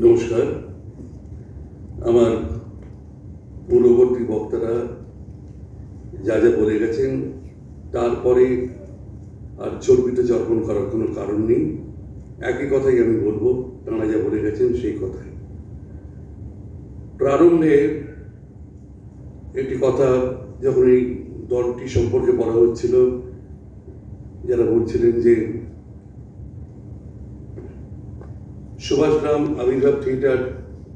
নমস্কার। আমার পূর্ববর্তী বক্তারা যা যা বলে গেছেন, তারপরে আর চর্বিতে চর্পণ করার কোনো কারণ নেই। একই কথাই আমি বলব, তাঁরা যা বলে গেছেন সেই কথাই। প্রারম্ভে একটি কথা যখন এই দলটি সম্পর্কে বলা হচ্ছিল, যারা বলছিলেন যে সুভাষগ্রাম আবির্ভাব থিয়েটার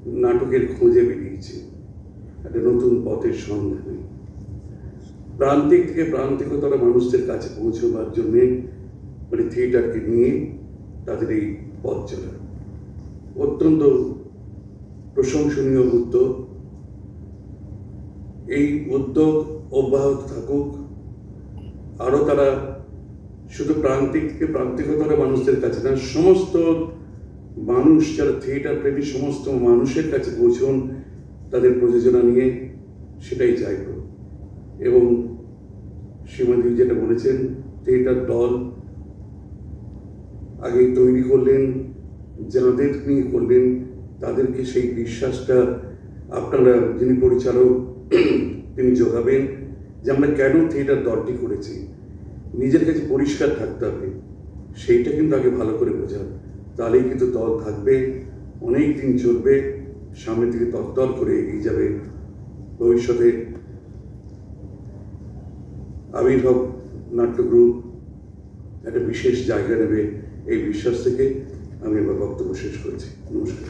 নাটকের খোঁজে বেরিয়েছে। একটা নতুন পথের সন্ধানে। প্রান্তিক থেকে প্রান্তিকতর মানুষদের কাছে পৌঁছবার জন্যে মানে থিয়েটারকে নিয়ে তাদের এই পথ চলা। অত্যন্ত প্রশংসনীয় উদ্যোগ। এই উদ্যোগ অব্যাহত থাকুক। আরও তারা শুধু প্রান্তিক থেকে প্রান্তিকতর মানুষদের কাছে না, সমস্ত মানুষ যারা থিয়েটার প্রেমী, সমস্ত মানুষের কাছে পৌঁছন, তাদের প্রযোজনা নিয়ে সেটাই চাইব এবং শ্রীমতী যেটা বলেছেন থিয়েটার দল আগে তৈরি করলেন, যাদের নিয়ে করলেন, তাদেরকে সেই বিশ্বাসটা আপনারা যিনি পরিচালক, তিনি যোগাবেন যে আমরা কেন থিয়েটার দলটি করেছি। নিজের কাছে পরিষ্কার থাকতে হবে, সেইটা কিন্তু আগে ভালো করে বোঝান। তাহলেই কিন্তু দল থাকবে অনেক দিন চলবে, সামনের দিকে তরতর করে এগিয়ে যাবে ভবিষ্যতে। আবির্ভাব নাট্য গ্রুপ একটা বিশেষ জায়গা নেবে এই বিশ্বাস থেকে আমি আমার বক্তব্য শেষ করেছি। নমস্কার।